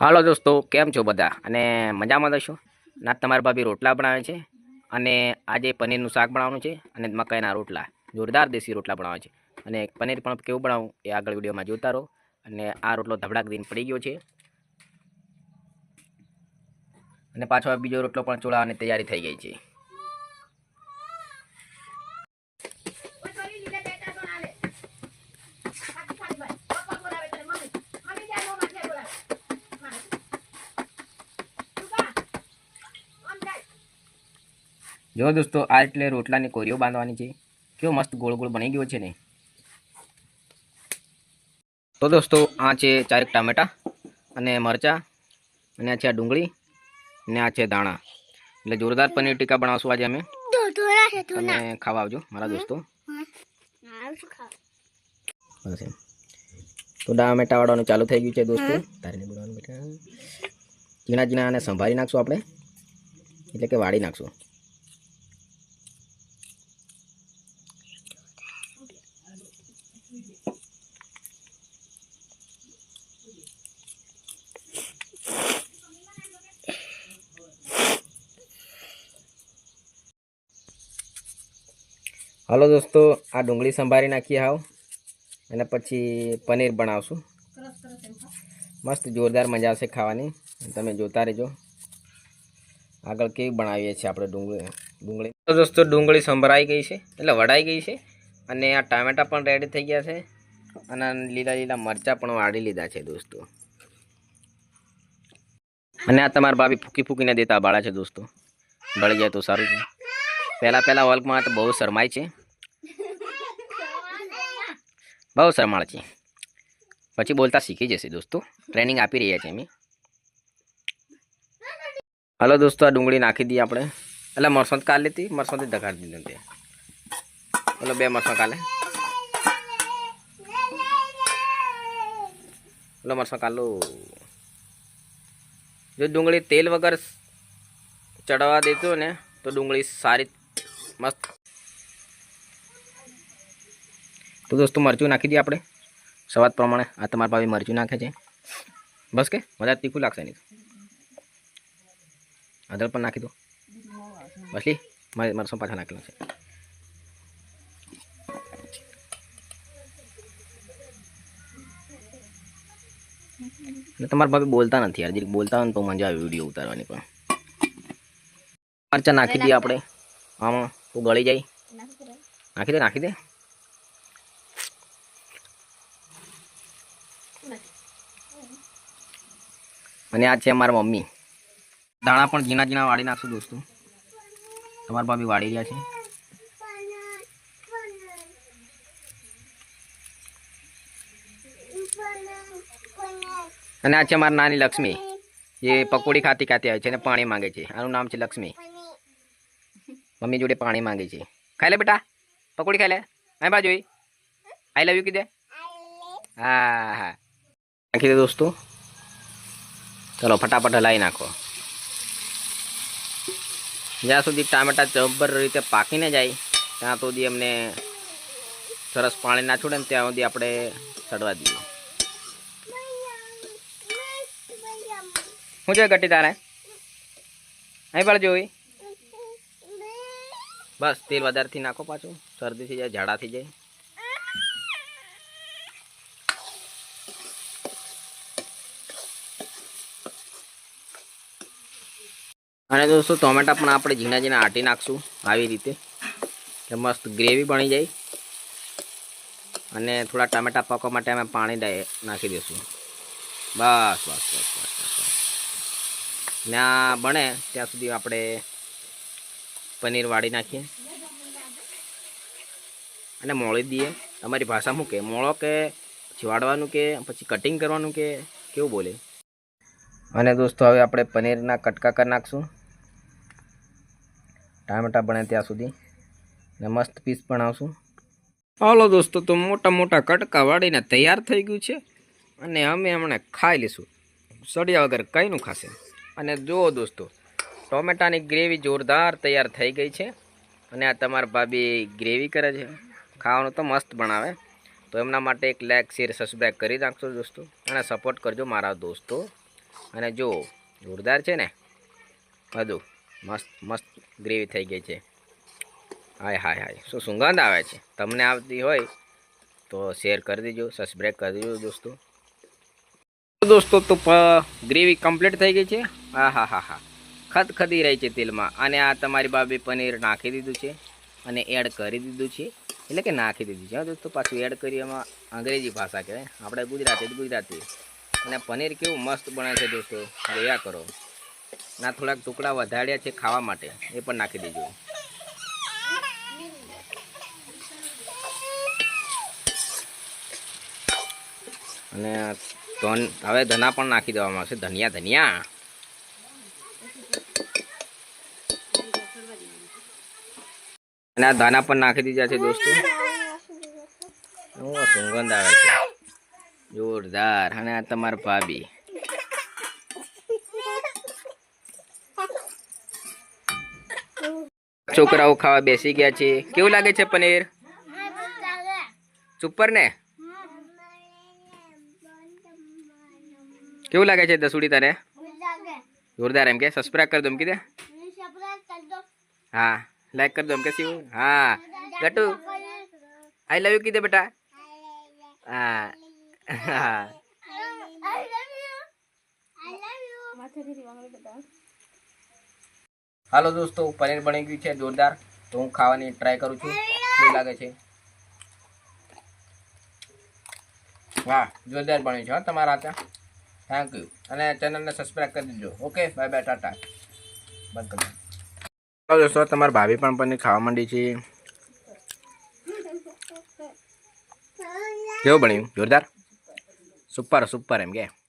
હાલો દોસ્તો, કેમ છો બધા? અને મજામાં દશો ના, તમારા ભાભી રોટલા બનાવે છે અને આજે પનીરનું શાક બનાવવાનું છે અને મકાઈના રોટલા, જોરદાર દેશી રોટલા બનાવે છે. અને પનીર પણ કેવું બનાવું એ આગળ વિડીયોમાં જોતા રહો. અને આ રોટલો ધબડાક દિન પડી ગયો છે. અને પાછો બીજો રોટલો પણ ચોળાવાની તૈયારી થઈ ગઈ છે. જો દોસ્તો આ એટલે રોટલાની કોરીઓ બાંધવાની છે. કેવો મસ્ત ગોળ ગોળ બની ગયો છે ને. તો દોસ્તો આ છે ચારેક ટામેટા અને મરચાં અને આ છે આ ડુંગળી અને આ છે દાણા એટલે જોરદાર પનીર ટીકા બનાવશું આજે અમે. તમે ખાવા આવજો મારા દોસ્તો. તો ટામેટા વાળવાનું ચાલુ થઈ ગયું છે દોસ્તો. તારીને બોલવાનું બેટા. ઝીણા ઝીણા સંભાળી નાખશું આપણે. એટલે કે વાળી નાખશું. હાલો દોસ્તો, આ ડુંગળી સંભાળી નાખીએ હાવ. અને પછી પનીર બનાવશું. મસ્ત જોરદાર મજા આવશે ખાવાની. તમે જોતા રહેજો. આગળ કેવી બનાવીએ છીએ આપણે ડુંગળી ડુંગળી. દોસ્તો, ડુંગળી સંભળાઈ ગઈ છે. એટલે વડાઈ ગઈ છે. અને આ ટામેટા પણ રેડી થઈ ગયા છે. અને લીલા લીલા મરચાં પણ વાળી લીધા છે દોસ્તો. અને આ તમારા ભાભી ફૂકી ફૂકીને દેતા બાળા છે દોસ્તો. બળી જાય તો સારું છે. પહેલાં પહેલાં વર્ગમાં તો બહુ શરમાય છે. બહુ શરમાળ છે. પછી બોલતા શીખી જશે દોસ્તો. ટ્રેનિંગ આપી રહ્યા છીએ અમે. હાલો દોસ્તો, આ ડુંગળી નાખી દઈએ આપણે. એટલે મરસોં કાઢ લેતી મરસોંથી ધકાડી દીધી તે. એટલે બે મરસા કાલે. એટલે મરસોં કાલો જો ડુંગળી તેલ વગર ચડવા દેતો ને, તો ડુંગળી સારી, મસ્ત તો દોસ્તો, મરચું નાખી દઈએ આપણે. સ્વાદ પ્રમાણે. આ તમારા પાસે મરચું નાખે છે. બસ કે? વધારે તીખું લાગશે નહીં અદર પણ નાખી દો. બસલી મારે મરસું પાછા નાખેલું છે? તમારા ભાભી બોલતા નથી યાર. જરીક બોલતા હોય તો મજા આવે વીડિયો ઉતારવાની પણ. મરચાં નાખી દઈએ આપણે. આમાં. તું ગળી જાય. નાખી દે નાખી દે. અને આ છે અમારા મમ્મી. દાણા પણ ઝીણા ઝીણા વાળી નાખશું દોસ્તો. તમારા ભાભી વાળી રહ્યા છે. અને આ છે મારી નાની લક્ષ્મી. જે પકોડી ખાતી ખાતી આવે છે અને પાણી માંગે છે. આનું નામ છે લક્ષ્મી. મમ્મી જોડે પાણી માંગે છે. ખાઈ લે બેટા. પકોડી ખાઈ લે. અહીં બાજુ આઈ લવ યુ કીધે. હા હા. દે દોસ્તો. ચલો, ફટાફટ હલાવી નાખો. જ્યાં સુધી ટામેટા જબ્બર રીતે પાકીને જાય, ત્યાં સુધી એમને સરસ પાણી ના છોડે ને ત્યાં સુધી આપણે ચડવા દઈએ. શું છે ગટી તારે? અહીં પણ જોઈ. બસ, તેલ વધારેથી નાખો પાછું. શરદી થઈ જાય, ઝાડા થઈ જાય. અને દોસ્તો, ટોમેટા પણ આપણે ઝીણા ઝીણા આટી નાખશું આવી રીતે. કે મસ્ત ગ્રેવી બની જાય. અને થોડા ટામેટા પાકવા માટે અમે પાણી નાખી દઈશું. બસ બસ બસ બસ બસ ના બને ત્યાં સુધી આપણે પનીર વાળી નાખીએ. અને મોળી દઈએ. તમારી ભાષા શું કે? મોળો કે જીવાડવાનું કે પછી કટિંગ કરવાનું કે કેવું બોલે? અને દોસ્તો, હવે આપણે પનીરના કટકા કરી નાખશું. ટામેટા બને ત્યાં સુધી. ને મસ્ત પીસ બનાવશું. હાલો દોસ્તો, તો મોટા મોટા કટકા વાળીને તૈયાર થઈ ગયું છે અને અમે હમણાં ખાઈ લઈશું. સળિયા વગર કંઈનું ખાશે અને જુઓ દોસ્તો, ટોમેટાની ગ્રેવી જોરદાર તૈયાર થઈ ગઈ છે અને આ તમારા ભાભી ગ્રેવી કરે છે. ખાવાનું તો મસ્ત બનાવે. તો એમના માટે એક લાઈક શેર સબસ્ક્રાઈબ કરી નાખશો દોસ્તો અને સપોર્ટ કરજો મારા દોસ્તો. અને જો જોરદાર છે ને બધું મસ્ત મસ્ત ગ્રેવી થઈ ગઈ છે. હાય હાય હાય. શું સુગંધ આવે છે? તમને આવતી હોય તો શેર કરી દેજો સબસ્ક્રાઈબ કરી દેજો દોસ્તો. દોસ્તો, તો ગ્રેવી કમ્પ્લીટ થઈ ગઈ છે. હા હા હા હા. ખદખદી રહી છે તેલમાં. અને આ તમારી બાબે પનીર નાખી દીધું છે અને એડ કરી દીધું છે. એટલે કે નાખી દીધું છે. દોસ્તો, પાછું એડ કરી એમાં અંગ્રેજી ભાષા કહેવાય. આપણે ગુજરાતી ગુજરાતી. અને પનીર કેવું મસ્ત બને છે દોસ્તો. જોયા કરો. ના થોડાક ટુકડા વધાર્યા છે ખાવા માટે. એ પણ નાખી દેજો. અને ધન હવે ધના પણ નાખી દેવામાં આવશે. ધનિયા ધનિયા. અને આ ધાના પણ નાખી દીધા છે દોસ્તો. સુગંધ આવે છે. જોરદાર. અને આ તમારા ભાભી. છોકરાઓ ખાવા બેસી ગયા છે. કેવું લાગે છે પનીર? સુપર ને? કેવું લાગે છે દસુડી તને? જોરદાર એમ કે? સબસ્ક્રાઈબ કરી દો એમ કીધે? હા લાઈક કરી દો એમ કે શિવ? હા. ગટુ આઈ લવ યુ કીધે બેટા? હા. હા. હાલો દોસ્તો, પનીર બની ગયું છે, જોરદાર. તો હું ખાવાની ટ્રાય કરું છું. કેવું લાગે છે? વાહ, જોરદાર બન્યું છે હો તમારા હાથે. થેન્ક યુ અને ચેનલને સબસ્ક્રાઈબ કરી દેજો. Okay bye bye tata. બંધ કરી. હાલો દોસ્તો, તમારા ભાભી પણ પનીર ખાવા માંડી છે. કેવું બન્યું? જોરદાર? સુપર સુપર એમ કે.